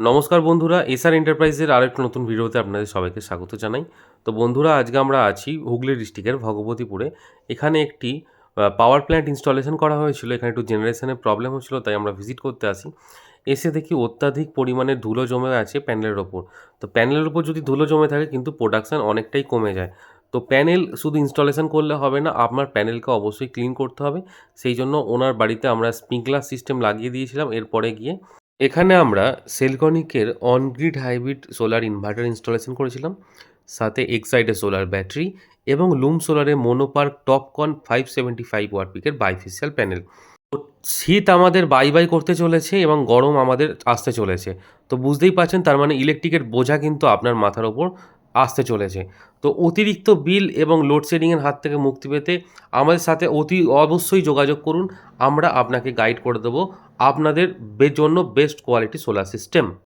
নমস্কার বন্ধুরা, এসআর এন্টারপ্রাইজের আরেকটা নতুন ভিডিওতে আপনাদের সবাইকে স্বাগত জানাই। তো বন্ধুরা, আজকে আমরা আছি হুগলি ডিস্ট্রিক্টের ভগবতীপুরে। এখানে একটি পাওয়ার প্ল্যান্ট ইনস্টলেশন করা হয়েছিল। এখানে একটু জেনারেশনের প্রবলেম হচ্ছিল, তাই আমরা ভিজিট করতে আসি। এসে দেখি অত্যাধিক পরিমাণে ধুলো জমে আছে প্যানেলের ওপর। তো প্যানেলের ওপর যদি ধুলো জমে থাকে, কিন্তু প্রোডাকশান অনেকটাই কমে যায়। তো প্যানেল শুধু ইনস্টলেশন করলে হবে না, আপনার প্যানেলকে অবশ্যই ক্লিন করতে হবে। সেই জন্য ওনার বাড়িতে আমরা স্প্রিংকলার সিস্টেম লাগিয়ে দিয়েছিলাম। এরপরে গিয়ে এখানে আমরা সেলকনিকের on grid hybrid solar inverter installation করেছিলাম, সাথে এক্সাইডের সোলার ব্যাটারি এবং Loom সোলারের mono PERC TOPCon five seventy five watt পিকের bifacial panel শীত আমাদের বাই বাই করতে চলেছে এবং গরম আমাদের আসতে চলেছে। তো বুঝতেই পারছেন, তার মানে ইলেকট্রিকের বোঝা কিন্তু আপনার মাথার ওপর আসতে চলেছে। তো অতিরিক্ত বিল এবং লোডশেডিংয়ের হাত থেকে মুক্তি পেতে আমাদের সাথে অতি অবশ্যই যোগাযোগ করুন। আমরা আপনাকে গাইড করে দেবো আপনাদের জন্য বেস্ট কোয়ালিটি সোলার সিস্টেম